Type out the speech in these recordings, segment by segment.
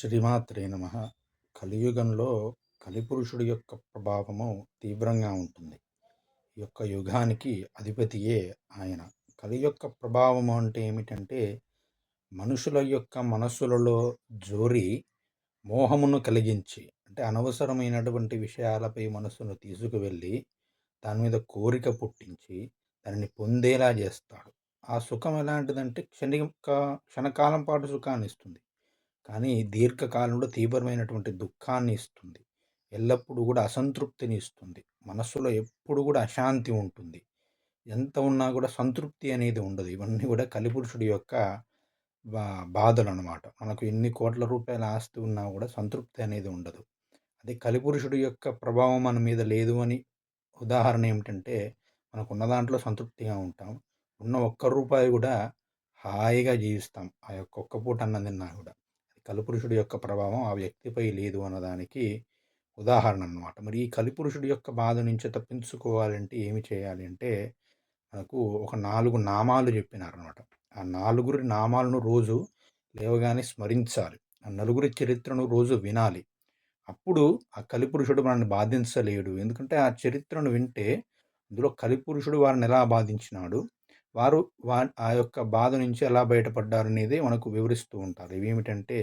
శ్రీమాత్రే నమ. కలియుగంలో కలిపురుషుడి యొక్క ప్రభావము తీవ్రంగా ఉంటుంది. ఈ యొక్క యుగానికి అధిపతియే ఆయన. కలి యొక్క ప్రభావము అంటే ఏమిటంటే మనుషుల యొక్క మనస్సులలో జోరి మోహమును కలిగించి అంటే అనవసరమైనటువంటి విషయాలపై మనస్సును తీసుకువెళ్ళి దాని మీద కోరిక పుట్టించి దానిని పొందేలా చేస్తాడు. ఆ సుఖం ఎలాంటిదంటే క్షణిక క్షణకాలం పాటు సుఖాన్ని ఇస్తుంది కానీ దీర్ఘకాలంలో తీవ్రమైనటువంటి దుఃఖాన్ని ఇస్తుంది. ఎల్లప్పుడూ కూడా అసంతృప్తిని ఇస్తుంది. మనస్సులో ఎప్పుడు కూడా అశాంతి ఉంటుంది. ఎంత ఉన్నా కూడా సంతృప్తి అనేది ఉండదు. ఇవన్నీ కూడా కలిపురుషుడి యొక్క బా బాధలు అనమాట మనకు ఎన్ని కోట్ల రూపాయల ఆస్తి ఉన్నా కూడా సంతృప్తి అనేది ఉండదు. అదే కలిపురుషుడి యొక్క ప్రభావం మన మీద లేదు అని ఉదాహరణ ఏమిటంటే మనకు ఉన్న దాంట్లో సంతృప్తిగా ఉంటాం. ఉన్న ఒక్క రూపాయి కూడా హాయిగా జీవిస్తాం. ఆ యొక్క ఒక్క పూట అన్నం తిన్నా కూడా. కలిపురుషుడి యొక్క ప్రభావం ఆ వ్యక్తిపై లేదు అన్నదానికి ఉదాహరణ అనమాట మరి ఈ కలిపురుషుడి యొక్క బాధ నుంచి తప్పించుకోవాలంటే ఏమి చేయాలి అంటే మనకు ఒక నాలుగు నామాలు చెప్పినారనమాట ఆ నాలుగురి నామాలను రోజు లేవగానే స్మరించాలి. ఆ నలుగురి చరిత్రను రోజు వినాలి. అప్పుడు ఆ కలిపురుషుడు మనల్ని బాధించలేడు. ఎందుకంటే ఆ చరిత్రను వింటే అందులో కలిపురుషుడు వారిని ఎలా బాధించినాడు? వారు వా ఆ యొక్క బాధ నుంచి ఎలా బయటపడ్డారు అనేది మనకు వివరిస్తూ ఉంటారు. ఇవేమిటంటే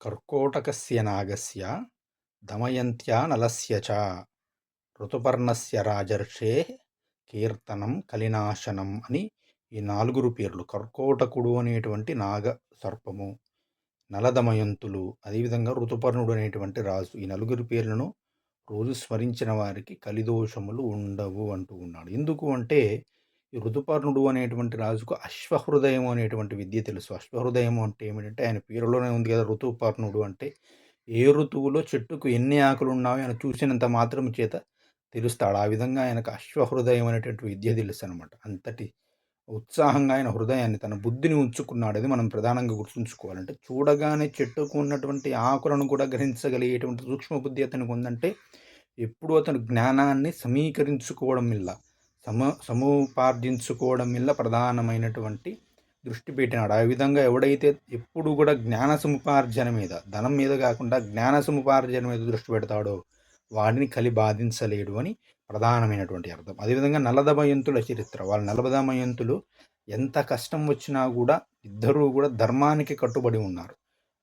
కర్కోటకస్య నాగస్య దమయంత్యా నలస్య చ ఋతుపర్ణస్య రాజర్షే కీర్తనం కలినాశనం అని ఈ నాలుగురు పేర్లు. కర్కోటకుడు అనేటువంటి నాగ సర్పము నలదమయంతులు అదేవిధంగా ఋతుపర్ణుడు అనేటువంటి రాజు. ఈ నలుగురు పేర్లను రోజు స్మరించిన వారికి కలిదోషములు ఉండవు అంటూ ఉన్నాడు. ఎందుకు అంటే ఈ ఋతుపర్ణుడు అనేటువంటి రాజుకు అశ్వహృదయం అనేటువంటి విద్య తెలుసు. అశ్వహృదయం అంటే ఏమిటంటే ఆయన పేరులోనే ఉంది కదా ఋతుపర్ణుడు అంటే. ఏ ఋతువులో చెట్టుకు ఎన్ని ఆకులు ఉన్నాయో ఆయన చూసినంత మాత్రం చేత తెలుస్తాడు. ఆ విధంగా ఆయనకు అశ్వహృదయం అనేటువంటి విద్య తెలుసు అనమాట అంతటి ఉత్సాహంగా ఆయన హృదయాన్ని తన బుద్ధిని ఉంచుకున్నాడు అది మనం ప్రధానంగా గుర్తుంచుకోవాలంటే. చూడగానే చెట్టుకు ఉన్నటువంటి ఆకులను కూడా గ్రహించగలిగేటువంటి సూక్ష్మ బుద్ధి అతనికి ఉందంటే ఎప్పుడు అతను జ్ఞానాన్ని సమీకరించుకోవడం ఇలా సమ సముపార్జించుకోవడం వల్ల ప్రధానమైనటువంటి దృష్టి పెట్టినాడు ఆ విధంగా ఎవడైతే ఎప్పుడు కూడా జ్ఞాన సముపార్జన మీద ధనం మీద కాకుండా జ్ఞాన సముపార్జన మీద దృష్టి పెడతాడో వాడిని కలి బాధించలేడు అని ప్రధానమైనటువంటి అర్థం. అదేవిధంగా నలదమయంతుల చరిత్ర వాళ్ళ నలభదమయంతులు ఎంత కష్టం వచ్చినా కూడా ఇద్దరూ కూడా ధర్మానికి కట్టుబడి ఉన్నారు.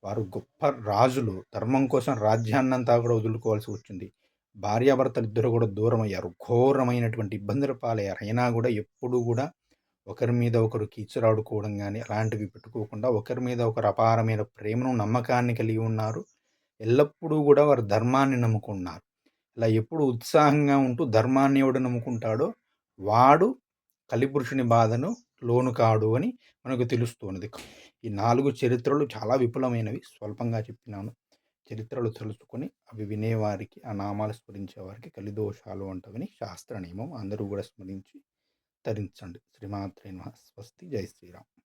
వారు గొప్ప రాజులు ధర్మం కోసం రాజ్యాన్నంతా కూడా వదులుకోవాల్సి వచ్చింది. భార్యాభర్తలిద్దరూ కూడా దూరం అయ్యారు ఘోరమైనటువంటి ఇబ్బందుల పాలయ్యారు. అయినా కూడా ఎప్పుడు కూడా ఒకరి మీద ఒకరు కీచురాడుకోవడం కానీ అలాంటివి పెట్టుకోకుండా ఒకరి మీద ఒకరు అపారమైన ప్రేమను నమ్మకాన్ని కలిగి ఉన్నారు. ఎల్లప్పుడూ కూడా వారు ధర్మాన్ని నమ్ముకున్నారు. ఇలా ఎప్పుడు ఉత్సాహంగా ఉంటూ ధర్మాన్ని ఎవడు నమ్ముకుంటాడో వాడు కలిపురుషుని బాధను లోను కాడు అని మనకు తెలుస్తున్నది ఈ నాలుగు చరిత్రలు చాలా విపులమైనవి. స్వల్పంగా చెప్పినాను. చరిత్రలు తెలుసుకొని అవి వినేవారికి ఆ నామాలు స్మరించే వారికి కలిదోషాలు వంటవని శాస్త్ర నియమం అందరూ కూడా స్మరించి తరించండి. శ్రీమాత్రే స్వస్తి. జై శ్రీరామ్.